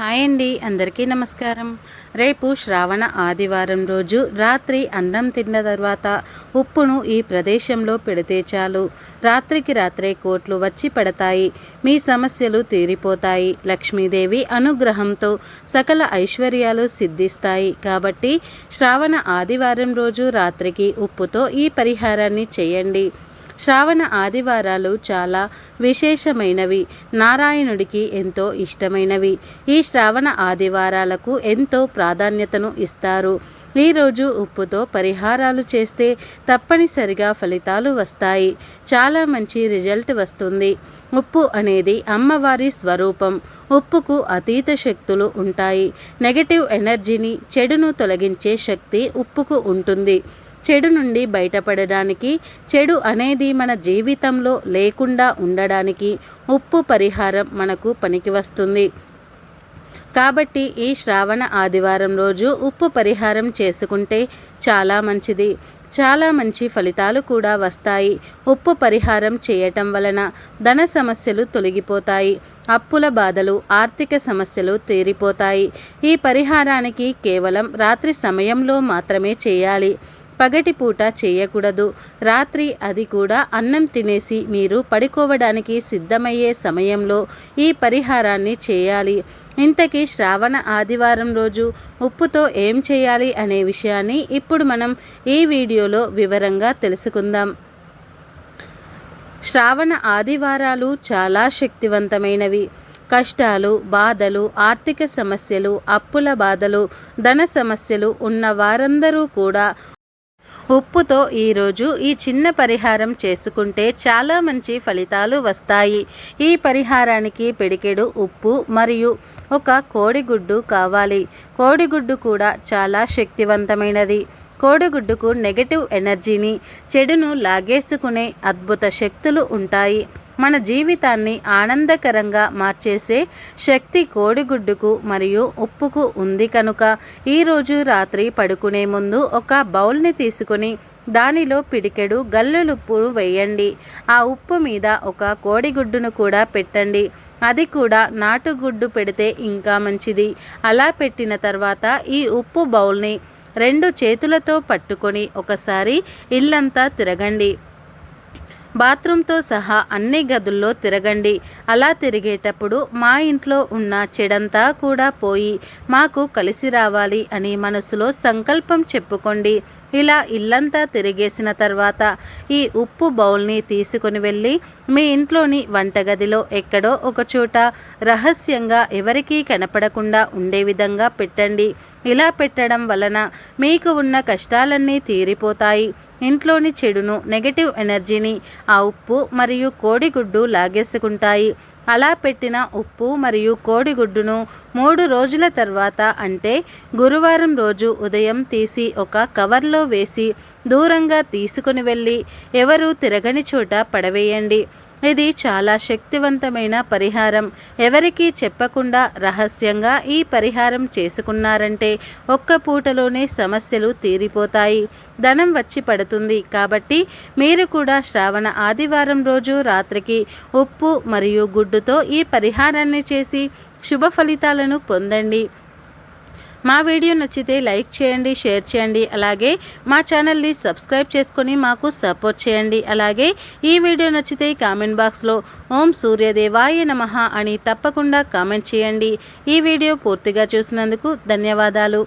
Hi అండి అందరికీ నమస్కారం. రేపు శ్రావణ ఆదివారం రోజు రాత్రి అన్నం తిన్న తర్వాత ఉప్పును ఈ ప్రదేశంలో పెడితే చాలు. రాత్రికి రాత్రే కోట్లు వచ్చి పడతాయి. మీ సమస్యలు తీరిపోతాయి. లక్ష్మీదేవి అనుగ్రహంతో సకల ఐశ్వర్యాలు సిద్ధిస్తాయి. కాబట్టి శ్రావణ ఆదివారం రోజు రాత్రికి ఉప్పుతో ఈ పరిహారాన్ని చేయండి. శ్రావణ ఆదివారాలు చాలా విశేషమైనవి. నారాయణుడికి ఎంతో ఇష్టమైనవి. ఈ శ్రావణ ఆదివారాలకు ఎంతో ప్రాధాన్యతను ఇస్తారు. ఈరోజు ఉప్పుతో పరిహారాలు చేస్తే తప్పనిసరిగా ఫలితాలు వస్తాయి. చాలా మంచి రిజల్ట్ వస్తుంది. ఉప్పు అనేది అమ్మవారి స్వరూపం. ఉప్పుకు అతీత శక్తులు ఉంటాయి. నెగటివ్ ఎనర్జీని చెడును తొలగించే శక్తి ఉప్పుకు ఉంటుంది. చెడు నుండి బయటపడడానికి చెడు అనేది మన జీవితంలో లేకుండా ఉండడానికి ఉప్పు పరిహారం మనకు పనికి వస్తుంది. కాబట్టి ఈ శ్రావణ ఆదివారం రోజు ఉప్పు పరిహారం చేసుకుంటే చాలా మంచిది. చాలా మంచి ఫలితాలు కూడా వస్తాయి. ఉప్పు పరిహారం చేయటం వలన ధన సమస్యలు తొలగిపోతాయి. అప్పుల బాధలు ఆర్థిక సమస్యలు తీరిపోతాయి. ఈ పరిహారానికి కేవలం రాత్రి సమయంలో మాత్రమే చేయాలి. పగటిపూట చేయకూడదు. రాత్రి అది కూడా అన్నం తినేసి మీరు పడుకోవడానికి సిద్ధమయ్యే సమయంలో ఈ పరిహారాన్ని చేయాలి. ఇంతకీ శ్రావణ ఆదివారం రోజు ఉప్పుతో ఏం చేయాలి అనే విషయాన్ని ఇప్పుడు మనం ఈ వీడియోలో వివరంగా తెలుసుకుందాం. శ్రావణ ఆదివారాలు చాలా శక్తివంతమైనవి. కష్టాలు బాధలు ఆర్థిక సమస్యలు అప్పుల బాధలు ధన సమస్యలు ఉన్న వారందరూ కూడా ఉప్పుతో ఈరోజు ఈ చిన్న పరిహారం చేసుకుంటే చాలా మంచి ఫలితాలు వస్తాయి. ఈ పరిహారానికి పిడికెడు ఉప్పు మరియు ఒక కోడిగుడ్డు కావాలి. కోడిగుడ్డు కూడా చాలా శక్తివంతమైనది. కోడిగుడ్డుకు నెగటివ్ ఎనర్జీని చెడును లాగేసుకునే అద్భుత శక్తులు ఉంటాయి. మన జీవితాన్ని ఆనందకరంగా మార్చేసే శక్తి కోడిగుడ్డుకు మరియు ఉప్పుకు ఉంది కనుక ఈరోజు రాత్రి పడుకునే ముందు ఒక బౌల్ని తీసుకుని దానిలో పిడికెడు గల్లులుప్పు వేయండి. ఆ ఉప్పు మీద ఒక కోడిగుడ్డును కూడా పెట్టండి. అది కూడా నాటుగుడ్డు పెడితే ఇంకా మంచిది. అలా పెట్టిన తర్వాత ఈ ఉప్పు బౌల్ని రెండు చేతులతో పట్టుకొని ఒకసారి ఇల్లంతా తిరగండి. బాత్రూంతో సహా అన్ని గదుల్లో తిరగండి. అలా తిరిగేటప్పుడు మా ఇంట్లో ఉన్న చెడంతా కూడా పోయి మాకు కలిసి రావాలి అని మనసులో సంకల్పం చెప్పుకోండి. ఇలా ఇల్లంతా తిరిగేసిన తర్వాత ఈ ఉప్పు బౌల్ని తీసుకుని వెళ్ళి మీ ఇంట్లోని వంటగదిలో ఎక్కడో ఒకచోట రహస్యంగా ఎవరికీ కనపడకుండా ఉండే విధంగా పెట్టండి. ఇలా పెట్టడం వలన మీకు ఉన్న కష్టాలన్నీ తీరిపోతాయి. ఇంట్లోని చెడును నెగటివ్ ఎనర్జీని ఆ ఉప్పు మరియు కోడిగుడ్డు లాగేసుకుంటాయి. అలా పెట్టిన ఉప్పు మరియు కోడిగుడ్డును మూడు రోజుల తర్వాత అంటే గురువారం రోజు ఉదయం తీసి ఒక కవర్లో వేసి దూరంగా తీసుకుని వెళ్ళి ఎవరు తిరగని చోట పడవేయండి. ఇది చాలా శక్తివంతమైన పరిహారం. ఎవరికీ చెప్పకుండా రహస్యంగా ఈ పరిహారం చేసుకున్నారంటే ఒక్క పూటలోనే సమస్యలు తీరిపోతాయి. ధనం వచ్చి పడుతుంది కాబట్టి మీరు కూడా శ్రావణ ఆదివారం రోజు రాత్రికి ఉప్పు మరియు గుడ్డుతో ఈ పరిహారాన్ని చేసి శుభ ఫలితాలను పొందండి. మా వీడియో నచ్చితే లైక్ చేయండి షేర్ చేయండి. అలాగే మా ఛానల్ని సబ్స్క్రైబ్ చేసుకొని మాకు సపోర్ట్ చేయండి. అలాగే ఈ వీడియో నచ్చితే కామెంట్ బాక్స్లో ఓం సూర్యదేవాయ నమ అని తప్పకుండా కామెంట్ చేయండి. ఈ వీడియో పూర్తిగా చూసినందుకు ధన్యవాదాలు.